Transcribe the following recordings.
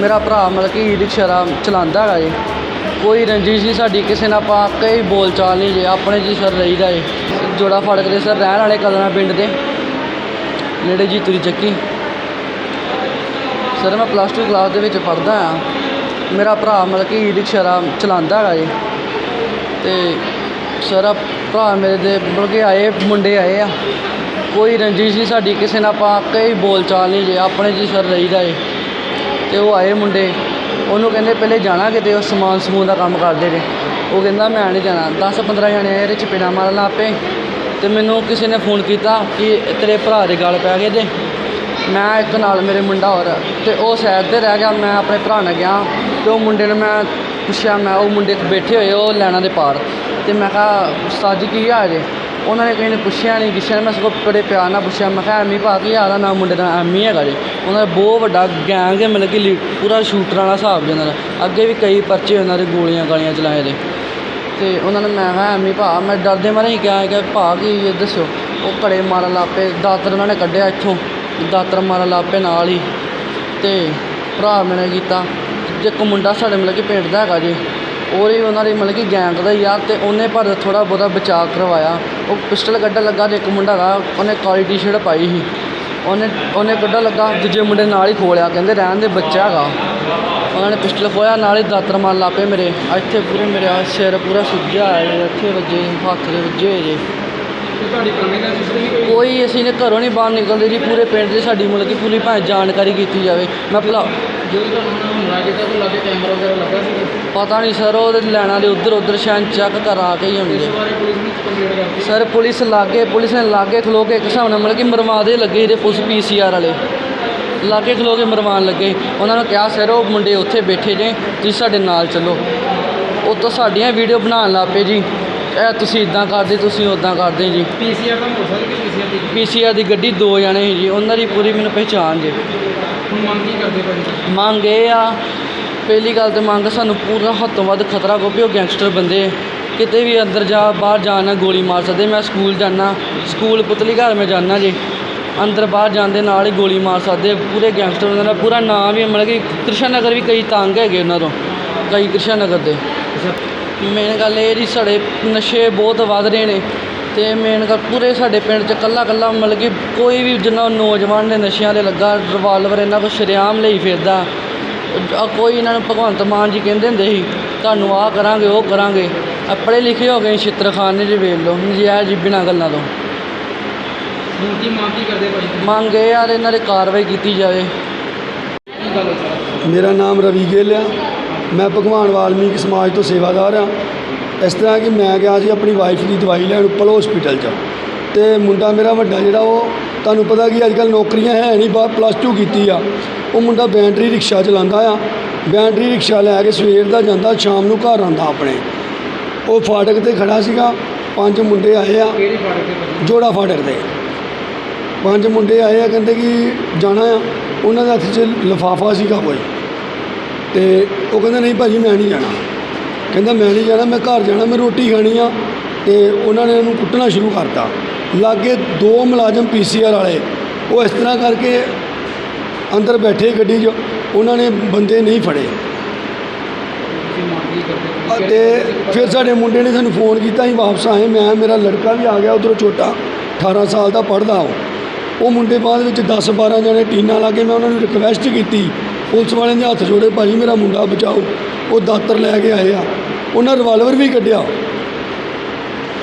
ਮੇਰਾ ਭਰਾ ਮਤਲਬ ਕਿ ਈ ਰਿਕਸ਼ਾ ਦਾ ਚਲਾਉਂਦਾ ਹੈਗਾ ਜੀ। ਕੋਈ ਰੰਜਿਸ਼ ਨਹੀਂ ਸਾਡੀ ਕਿਸੇ ਨਾਲ ਆਪਾਂ ਕਈ ਬੋਲ ਚਾਲ ਨਹੀਂ ਜੇ, ਆਪਣੇ ਜੀ ਸਰ ਰਹੀਦਾ ਏ। ਜੋੜਾ ਫੜਕ ਦੇ ਸਰ ਰਹਿਣ ਵਾਲੇ ਕਦਨਾ ਪਿੰਡ ਦੇ। ਨੇੜੇ ਜੀ ਦੀ ਚੱਕੀ। ਸਰ ਮੈਂ ਪਲੱਸ 2 ਕਲਾਸ ਦੇ ਵਿੱਚ ਪੜ੍ਹਦਾ ਆ। ਮੇਰਾ ਭਰਾ ਮਤਲਬ ਕਿ ਈ ਰਿਕਸ਼ਾ ਦਾ ਚਲਾਉਂਦਾ ਹੈਗਾ ਜੀ। ਤੇ ਸਰ ਭਰਾ ਮੇਰੇ ਦੇ ਮਤਲਬ ਕਿ ਆਏ, ਮੁੰਡੇ ਆਏ ਆ। ਕੋਈ ਰੰਜਿਸ਼ ਨਹੀਂ ਸਾਡੀ ਕਿਸੇ ਨਾਲ ਆਪਾਂ ਕਈ ਬੋਲ ਚਾਲ ਨਹੀਂ ਜੇ, ਆਪਣੇ ਜੀ ਸਰ ਰਹੀਦਾ ਏ। ਤੇ ਉਹ ਆਏ ਮੁੰਡੇ, ਉਹਨੂੰ ਕਹਿੰਦੇ ਪਹਿਲੇ ਜਾਣਾ ਕਿਤੇ, ਉਹ ਸਮਾਨ ਸਮੂਨ ਦਾ ਕੰਮ ਕਰਦੇ ਨੇ ਉਹ ਕਹਿੰਦਾ, ਮੈਂ ਨਹੀਂ ਜਾਣਾ। 10 15 ਜਣੇ ਆਏ, ਇਹਦੇ ਚਪੇੜਾ ਮਾਰਨ ਲੱਗ ਪਏ। ਤੇ ਮੈਨੂੰ ਕਿਸੇ ਨੇ ਫੋਨ ਕੀਤਾ ਕਿ ਤੇਰੇ ਭਰਾ ਦੇ ਗਲ ਪੈ ਗਏ ਤੇ ਮੈਂ ਇੱਕ ਨਾਲ ਮੇਰੇ ਮੁੰਡਾ ਹੋਰ ਤੇ ਉਹ ਸਾਈਡ ਤੇ ਰਹਿ ਗਿਆ, ਮੈਂ ਆਪਣੇ ਭਰਾ ਨਾਲ ਗਿਆ। ਤੇ ਉਹ ਮੁੰਡੇ ਨੂੰ ਮੈਂ ਪੁੱਛਿਆ, ਮੈਂ ਉਹ ਮੁੰਡੇ ਬੈਠੇ ਹੋਏ, ਉਹ ਲੈਣਾ ਦੇ ਪਾਰ ਤੇ ਮੈਂ ਕਿਹਾ, ਉਸਤਾਦ ਜੀ, ਕੀ ਆ ਜੇ? ਉਹਨਾਂ ਨੇ ਕਿਸੇ ਨੇ ਪੁੱਛਿਆ ਨਹੀਂ ਕਿਸੇ ਨੇ ਮੈਂ ਸਗੋਂ ਬੜੇ ਪਿਆਰ ਨਾਲ ਪੁੱਛਿਆ। ਮੈਂ ਕਿਹਾ, ਐਮੀ ਭਾ ਕੀ ਹਾਲ ਨਾ ਮੁੰਡੇ ਦਾ ਐਮੀ ਹੈਗਾ ਜੀ। ਉਹਨਾਂ ਦਾ ਬਹੁਤ ਵੱਡਾ ਗੈਂਗ ਹੈ, ਮਤਲਬ ਕਿ ਲੀ- ਪੂਰਾ ਸ਼ੂਟਰਾਂ ਵਾਲਾ ਹਿਸਾਬ ਜੀ ਉਹਨਾਂ ਦਾ ਅੱਗੇ ਵੀ ਕਈ ਪਰਚੇ ਉਹਨਾਂ ਦੇ ਗੋਲੀਆਂ ਗਾਲੀਆਂ ਚਲਾਏ ਦੇ। ਤੇ ਉਹਨਾਂ ਨੇ ਮੈਂ ਕਿਹਾ, ਐਮੀ ਭਾ ਮੈਂ ਡਰਦੇ ਮਾਰੇ ਹੀ ਕਿਹਾ ਕਿ ਭਾ ਕੀ ਇਹ ਦੱਸੋ ਉਹ ਘੜੇ ਮਾਰਨ ਲੱਗ ਪਏ। ਦਾਤਰ ਉਹਨਾਂ ਨੇ ਕੱਢਿਆ ਇੱਥੋਂ। ਦਾਤਰ ਮਾਰਨ ਲੱਗ ਪਏ ਨਾਲ ਹੀ। ਤੇ ਭਰਾ ਮੈਨੇ ਕੀਤਾ। ਜੇ ਇੱਕ ਮੁੰਡਾ ਸਾਡੇ ਮਤਲਬ ਕਿ ਪਿੰਡ ਦਾ ਹੈਗਾ ਜੀ। ਉਹ ਉਹਨਾਂ ਦੀ ਮਤਲਬ ਕਿ ਗੈਂਗ ਦਾ ਹੀ ਆ ਅਤੇ ਉਹਨੇ ਪਰ ਥੋੜ੍ਹਾ ਬਹੁਤਾ ਬਚਾਅ ਕਰਵਾਇਆ। ਉਹ ਪਿਸਟਲ ਕੱਢਣ ਲੱਗਾ ਅਤੇ ਇੱਕ ਮੁੰਡਾ ਹੈਗਾ ਉਹਨੇ ਕਾਲੀ ਟੀ-ਸ਼ਰਟ ਪਾਈ ਸੀ। ਉਹਨੇ ਉਹਨੇ ਕੱਢਣ ਲੱਗਾ ਦੂਜੇ ਮੁੰਡੇ ਨਾਲ ਹੀ ਖੋਲਿਆ ਕਹਿੰਦੇ ਰਹਿਣ ਦੇ ਬੱਚਾ ਹੈਗਾ। ਉਹਨਾਂ ਨੇ ਪਿਸਟਲ ਖੋਇਆ ਨਾਲ ਹੀ ਦਾਤਰ ਮਾਰਨ ਲੱਗ ਪਏ ਮੇਰੇ। ਇੱਥੇ ਪੂਰੇ ਮੇਰੇ ਸਿਰ ਪੂਰਾ ਸੁੱਜਿਆ ਹੋਇਆ ਜੀ, ਇੱਥੇ ਵੱਜੇ ਹੱਥ ਦੇ ਵੱਜੇ ਹੋਏ ਜੇ। ਕੋਈ ਅਸੀਂ ਨੇ ਘਰੋਂ ਨਹੀਂ ਬਾਹਰ ਨਿਕਲਦੇ ਜੀ ਪੂਰੇ ਪਿੰਡ ਦੀ ਸਾਡੀ ਮਤਲਬ ਕਿ ਪੂਰੀ ਭਾਵੇਂ ਜਾਣਕਾਰੀ ਕੀਤੀ ਜਾਵੇ। ਮੈਂ ਭਲਾ ਜਦੋਂ ਤੁਹਾਨੂੰ ਹਮਲਾ ਕੀਤਾ ਤਾਂ ਲੱਗੇ ਕੈਮਰਾ ਵਗੈਰਾ ਲੱਗਾ ਸੀ? ਪਤਾ ਨਹੀਂ ਸਰ ਉਹ ਲੈਣਾ ਦੇ ਉੱਧਰ ਉੱਧਰ ਸ਼ਾਨ ਚੈੱਕ ਕਰਾ ਕੇ ਹੀ ਇਸ ਹੁੰਦੇ ਬਾਰੇ ਪੁਲਿਸ ਨੂੰ ਕੰਪਲੇਂਟ ਕਰਤੀ? ਸਰ ਪੁਲਿਸ ਲਾਗੇ ਪੁਲਿਸ ਨੇ ਲਾਗੇ ਖਲੋ ਕੇ ਇੱਕ ਹਿਸਾਬ ਨਾਲ ਮਤਲਬ ਕਿ ਮਰਵਾ ਦੇ ਲੱਗੇ ਇਹਦੇ ਪੁਲਿਸ ਪੀਸੀਆਰ ਵਾਲੇ। ਲਾਗੇ ਖਲੋ ਕੇ ਮਰਵਾਉਣ ਲੱਗੇ। ਉਹਨਾਂ ਨੂੰ ਕਿਹਾ ਸਰ ਉਹ ਮੁੰਡੇ ਉੱਥੇ ਬੈਠੇ ਨੇ ਤੁਸੀਂ ਸਾਡੇ ਨਾਲ ਚੱਲੋ। ਉਹ ਤੋਂ ਸਾਡੀਆਂ ਵੀਡੀਓ ਬਣਾਉਣ ਲੱਗ ਪਏ ਜੀ। ਇਹ ਤੁਸੀਂ ਇਦਾਂ ਕਰਦੇ ਤੁਸੀਂ ਉਦਾਂ ਕਰਦੇ ਜੀ। ਪੀਸੀਆਰ ਦਾ ਕਿ ਪੀਸੀਆਰ ਦੀ ਪੀਸੀਆਰ ਦੀ ਗੱਡੀ ਦੋ ਜਣੇ ਸੀ ਜੀ ਉਹਨਾਂ ਦੀ ਪੂਰੀ ਮੈਨੂੰ ਪਹਿਚਾਣ ਜੇ। ਹੁਣ ਮੰਗ ਕੀ ਕਰਦੇ ਭਾਜੀ? ਮੰਗ ਇਹ ਆ ਪਹਿਲੀ ਗੱਲ ਤੇ ਮੰਗ ਸਾਨੂੰ ਪੂਰਾ ਹੱਥੋਂ ਵੱਧ ਖਤਰਾ ਕਿਉਂਕਿ ਉਹ ਗੈਂਗਸਟਰ ਬੰਦੇ। ਕਿਤੇ ਵੀ ਅੰਦਰ ਜਾ ਬਾਹਰ ਜਾਣ ਗੋਲੀ ਮਾਰ ਸਕਦੇ। ਮੈਂ ਸਕੂਲ ਜਾਣਾ ਸਕੂਲ ਪੁਤਲੀ ਘਰ ਮੈਂ ਜਾਣਾ ਜੀ। ਅੰਦਰ ਬਾਹਰ ਜਾਂਦੇ ਨਾਲ ਹੀ ਗੋਲੀ ਮਾਰ ਸਕਦੇ। ਪੂਰੇ ਗੈਂਗਸਟਰ ਉਹਨਾਂ ਦਾ ਪੂਰਾ ਨਾਮ ਵੀ ਮਤਲਬ ਕਿ ਕ੍ਰਿਸ਼ਨ ਨਗਰ ਵੀ ਕਈ ਤੰਗ ਹੈਗੇ ਉਹਨਾਂ ਤੋਂ ਕਈ ਕ੍ਰਿਸ਼ਨ ਨਗਰ ਦੇ ਮੇਨ ਗੱਲ ਇਹ ਜੀ ਸਾਡੇ ਨਸ਼ੇ ਬਹੁਤ ਵੱਧ ਰਹੇ ਨੇ। ਤੇ ਮੇਨ ਗੱਲ ਪੂਰੇ ਸਾਡੇ ਪਿੰਡ 'ਚ ਕੱਲਾ ਕੱਲਾ ਮਤਲਬ ਕਿ ਕੋਈ ਵੀ ਜਿੰਨਾ ਨੌਜਵਾਨ ਨੇ ਨਸ਼ਿਆਂ ਦੇ ਲੱਗਾ ਰਿਵਾਲਵਰ ਇਹਨਾਂ ਕੋਲ ਸ਼ਰੇਆਮ ਲਈ ਫਿਰਦਾ। ਆ ਕੋਈ ਇਹਨਾਂ ਨੂੰ ਭਗਵੰਤ ਮਾਨ ਜੀ ਕਹਿੰਦੇ ਹੁੰਦੇ ਸੀ ਤੁਹਾਨੂੰ ਆਹ ਕਰਾਂਗੇ ਉਹ ਕਰਾਂਗੇ। ਆ ਪੜ੍ਹੇ ਲਿਖੇ ਹੋ ਗਏ ਛਿੱਤਰਖਾਨੇ ਜੀ ਵੇਖ ਲਓ ਨਜਾਇਜ਼ ਜੀ ਬਿਨਾਂ ਗੱਲਾਂ ਤੋਂ। ਹੁਣ ਕੀ ਮੰਗ ਕੀ ਕਰਦੇ ਭਾਜੀ? ਮੰਗ ਇਹ ਆ ਇਹਨਾਂ 'ਤੇ ਕਾਰਵਾਈ ਕੀਤੀ ਜਾਵੇ। ਮੇਰਾ ਨਾਮ ਰਵੀ ਗਿੱਲ ਆ ਮੈਂ ਭਗਵਾਨ ਵਾਲਮੀਕ ਸਮਾਜ ਤੋਂ ਸੇਵਾਦਾਰ ਆ ਇਸ ਤਰ੍ਹਾਂ ਕਿ ਮੈਂ ਗਿਆ ਸੀ ਆਪਣੀ ਵਾਈਫ ਦੀ ਦਵਾਈ ਲੈਣ ਉੱਪਲ ਹਸਪੀਟਲ 'ਚ। ਤੇ ਮੁੰਡਾ ਮੇਰਾ ਵੱਡਾ ਜਿਹੜਾ ਉਹ ਤੁਹਾਨੂੰ ਪਤਾ ਕਿ ਅੱਜ ਕੱਲ੍ਹ ਨੌਕਰੀਆਂ ਹੈ ਨਹੀਂ ਬਾਹਰ ਪਲੱਸ 2 ਕੀਤੀ ਆ। ਉਹ ਮੁੰਡਾ ਬੈਟਰੀ ਰਿਕਸ਼ਾ ਚਲਾਉਂਦਾ ਆ। ਬੈਟਰੀ ਰਿਕਸ਼ਾ ਲੈ ਕੇ ਸਵੇਰ ਦਾ ਜਾਂਦਾ ਸ਼ਾਮ ਨੂੰ ਘਰ ਆਉਂਦਾ ਆਪਣੇ। ਉਹ ਫਾਟਕ ਤੇ ਖੜਾ ਸੀਗਾ। ਪੰਜ ਮੁੰਡੇ ਆਏ ਆ। ਜੋੜਾ ਫਾਟਕ ਤੇ। ਪੰਜ ਮੁੰਡੇ ਆਏ ਆ ਕਹਿੰਦੇ ਕਿ ਜਾਣਾ ਆ। ਉਹਨਾਂ ਦੇ ਹੱਥ 'ਚ ਲਿਫਾਫਾ ਸੀਗਾ ਕੋਈ। ਤੇ ਉਹ ਕਹਿੰਦਾ, ਨਹੀਂ ਭਾਜੀ, ਮੈਂ ਨਹੀਂ ਜਾਣਾ। ਕਹਿੰਦਾ, ਮੈਂ ਨਹੀਂ ਜਾਣਾ, ਮੈਂ ਘਰ ਜਾਣਾ, ਮੈਂ ਰੋਟੀ ਖਾਣੀ ਆ। ਤੇ ਉਹਨਾਂ ਨੇ ਉਹਨੂੰ ਕੁੱਟਣਾ ਸ਼ੁਰੂ ਕਰਤਾ। ਲਾਗੇ ਦੋ ਮੁਲਾਜ਼ਮ ਪੀਸੀਆਰ ਵਾਲੇ, ਉਹ ਇਸ ਤਰ੍ਹਾਂ ਕਰਕੇ ਅੰਦਰ ਬੈਠੇ ਗੱਡੀ 'ਚ, ਉਹਨਾਂ ਨੇ ਬੰਦੇ ਨਹੀਂ ਫੜੇ। ਤੁਸੀਂ ਅਤੇ ਫਿਰ ਸਾਡੇ ਮੁੰਡੇ ਨੇ ਸਾਨੂੰ ਫੋਨ ਕੀਤਾ, ਅਸੀਂ ਵਾਪਸ ਆਏ। ਮੈਂ, ਮੇਰਾ ਲੜਕਾ ਵੀ ਆ ਗਿਆ, ਉਧਰੋਂ ਛੋਟਾ 18 ਸਾਲ ਦਾ ਪੜਦਾ ਉਹ। ਉਹ ਮੁੰਡੇ ਬਾਅਦ ਵਿੱਚ 10 12 ਜਣੇ ਟੀਨਾਂ ਲਾ ਕੇ ਮੈਂ ਉਹਨਾਂ ਨੂੰ ਰਿਕਵੈਸਟ ਕੀਤੀ ਪੁਲਿਸ ਵਾਲਿਆਂ ਦੇ ਹੱਥ ਜੋੜੇ, ਭਾਜੀ, ਮੇਰਾ ਮੁੰਡਾ ਬਚਾਓ। ਉਹ ਦਾਤਰ ਲੈ ਕੇ ਆਏ ਆ। ਉਹਨਾਂ ਰਿਵਾਲਵਰ ਵੀ ਕੱਢਿਆ।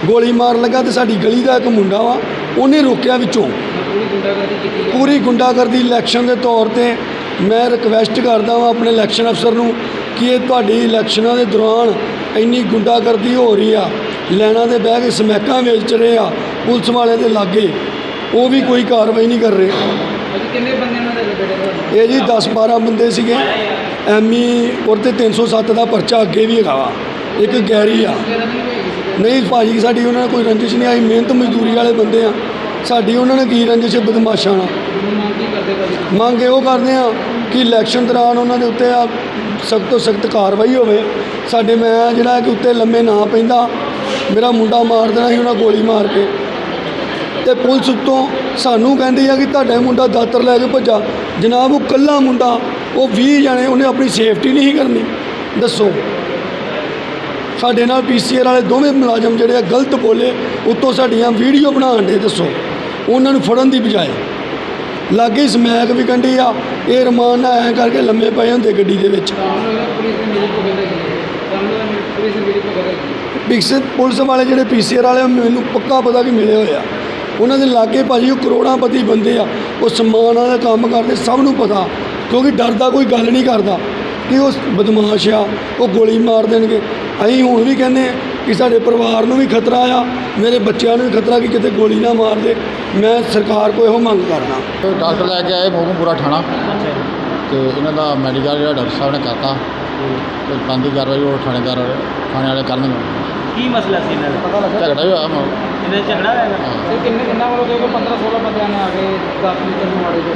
ਗੋਲੀ ਮਾਰਨ ਲੱਗਾ ਤੇ ਸਾਡੀ ਗਲੀ ਦਾ ਇੱਕ ਮੁੰਡਾ ਵਾ, ਉਹਨੇ ਰੋਕਿਆ ਵਿੱਚੋਂ। ਪੂਰੀ ਗੁੰਡਾਗਰਦੀ ਇਲੈਕਸ਼ਨ ਦੇ ਤੌਰ ਤੇ ਮੈਂ ਰਿਕਵੈਸਟ ਕਰਦਾ ਵਾਂ ਆਪਣੇ ਇਲੈਕਸ਼ਨ ਅਫਸਰ ਨੂੰ ਕਿ ਇਹ ਤੁਹਾਡੀ ਇਲੈਕਸ਼ਨਾਂ ਦੇ ਦੌਰਾਨ ਇੰਨੀ ਗੁੰਡਾਗਰਦੀ ਹੋ ਰਹੀ ਆ, ਲੈਣਾ ਦੇ ਬਹਿ ਕੇ ਸਮੈਕਾਂ ਵੇਚ ਰਹੇ ਆ ਪੁਲਿਸ ਵਾਲਿਆਂ ਦੇ ਲਾਗੇ। ਉਹ ਵੀ ਕੋਈ ਕਾਰਵਾਈ ਨਹੀਂ ਕਰ ਰਹੇ। ਕਿੰਨੇ ਬੰਦੇ ਇਹ ਜੀ 10 12 ਬੰਦੇ ਸੀਗੇ। ਐਮੀ ਉਹਦੇ ਤੇ 307 ਦਾ ਪਰਚਾ ਅੱਗੇ ਵੀ ਹੈਗਾ ਵਾ। ਇੱਕ ਗੈਰੀ ਆ। ਨਹੀਂ ਹੋਈ ਕਿਸੇ ਭਾਜੀ, ਸਾਡੀ ਉਹਨਾਂ ਨਾਲ ਕੋਈ ਰੰਜਿਸ਼ ਨਹੀਂ ਆਈ। ਮਿਹਨਤ ਮਜ਼ਦੂਰੀ ਵਾਲੇ ਬੰਦੇ ਆ। ਸਾਡੀ ਉਹਨਾਂ ਨੇ ਕੀ ਰੰਜਿਸ਼ ਬਦਮਾਸ਼ਾਂ ਨਾਲ। ਮੰਗ ਮੰਗ ਇਹੋ ਕਰਦੇ ਆ ਕਿ ਇਲੈਕਸ਼ਨ ਦੌਰਾਨ ਉਹਨਾਂ ਦੇ ਉੱਤੇ ਆ ਸਖਤ ਤੋਂ ਸਖਤ ਕਾਰਵਾਈ ਹੋਵੇ। ਸਾਡੇ ਮੈਂ ਜਿਹੜਾ ਕਿ ਉੱਤੇ ਲੰਮੇ ਨਾ ਪੈਂਦਾ, ਮੇਰਾ ਮੁੰਡਾ ਮਾਰ ਦੇਣਾ ਸੀ, ਉਹਨਾਂ ਗੋਲੀ ਮਾਰ ਕੇ। ਤੇ ਪੁਲਿਸ ਉੱਤੋਂ ਸਾਨੂੰ ਕਹਿੰਦੀ ਆ ਕਿ ਤੁਹਾਡਾ ਮੁੰਡਾ ਦਾਤਰ ਲੈ ਕੇ ਭੱਜਾ। ਜਨਾਬ ਉਹ ਕੱਲਾ ਮੁੰਡਾ ਉਹ 20 ਜਣੇ ਉਹਨੇ ਆਪਣੀ ਸੇਫਟੀ ਨਹੀਂ ਕਰਨੀ। ਦੱਸੋ। ਸਾਡੇ ਨਾਲ ਪੀਸੀਆਰ ਵਾਲੇ ਦੋਵੇਂ ਮੁਲਾਜ਼ਮ ਜਿਹੜੇ ਆ ਗਲਤ ਬੋਲੇ ਉੱਤੋਂ ਸਾਡੀਆਂ ਵੀਡੀਓ ਬਣਾਉਣ ਦੇ ਦੱਸੋ। ਉਹਨਾਂ ਨੂੰ ਫੜਨ ਦੀ ਬਜਾਏ। ਲਾਗੇ ਸਮੈਕ ਵੀ ਕੰਢੀ ਆ ਇਹ ਰਮਾਨ ਐਂ ਕਰਕੇ ਲੰਮੇ ਪਏ ਹੁੰਦੇ ਗੱਡੀ ਦੇ ਵਿੱਚ। ਪੁਲਿਸ ਵਾਲੇ ਜਿਹੜੇ ਪੀਸੀਆਰ ਵਾਲੇ ਮੈਨੂੰ ਪੱਕਾ ਪਤਾ ਕਿ ਮਿਲੇ ਹੋਏ ਆ। ਉਹਨਾਂ ਦੇ ਲਾਗੇ ਭਾਜੀ ਉਹ ਕਰੋੜਾਂਪਤੀ ਬੰਦੇ ਆ, ਉਹ ਸਮਾਨ ਵਾਲੇ ਕੰਮ ਕਰਦੇ, ਸਭ ਨੂੰ ਪਤਾ, ਕਿਉਂਕਿ ਡਰਦਾ ਕੋਈ ਗੱਲ ਨਹੀਂ ਕਰਦਾ ਕਿ ਉਹ ਬਦਮਾਸ਼ ਆ, ਉਹ ਗੋਲੀ ਮਾਰ ਦੇਣਗੇ। ਅਸੀਂ ਹੁਣ ਵੀ ਕਹਿੰਦੇ ਆ ਕਿ ਸਾਡੇ ਪਰਿਵਾਰ ਨੂੰ ਵੀ ਖਤਰਾ ਆ, ਮੇਰੇ ਬੱਚਿਆਂ ਨੂੰ ਵੀ ਖਤਰਾ ਕਿ ਕਿਤੇ ਗੋਲੀ ਨਾ ਮਾਰ ਦੇ। ਮੈਂ ਸਰਕਾਰ ਕੋਲ ਇਹੋ ਮੰਗ ਕਰਨਾ ਡਾਕਟਰ ਲੈ ਕੇ ਆਏ ਮੋਹਨਪੁਰਾ ਥਾਣਾ। ਤੇ ਇਹਨਾਂ ਦਾ ਮੈਡੀਕਲ ਜਿਹੜਾ ਡਾਕਟਰ ਸਾਹਿਬ ਨੇ ਕਰਤਾ। ਬੰਦੀ ਕਾਰਵਾਈ ਉਹ ਥਾਣੇਦਾਰ ਥਾਣੇ ਵਾਲੇ ਕਰਨਗੇ ਕੀ ਮਸਲਾ ਸੀ ਇਹਨਾਂ ਦਾ? ਪਤਾ ਲੱਗਾ। ਝਗੜਾ ਵੀ ਹੋਇਆ ਮ- ਇਹਦੇ ਝਗੜਾ ਹੋਇਆ? ਹਾਂ। ਤੇ ਕਿੰਨੇ ਕਿੰਨਾ ਵੱਲੋਂ ਕਿਉਂਕਿ 15 16 ਬੰਦਿਆਂ ਨੇ ਆ ਕੇ ਦਾਖਲ ਕਰਨ ਵਾਲੇ ਜੋ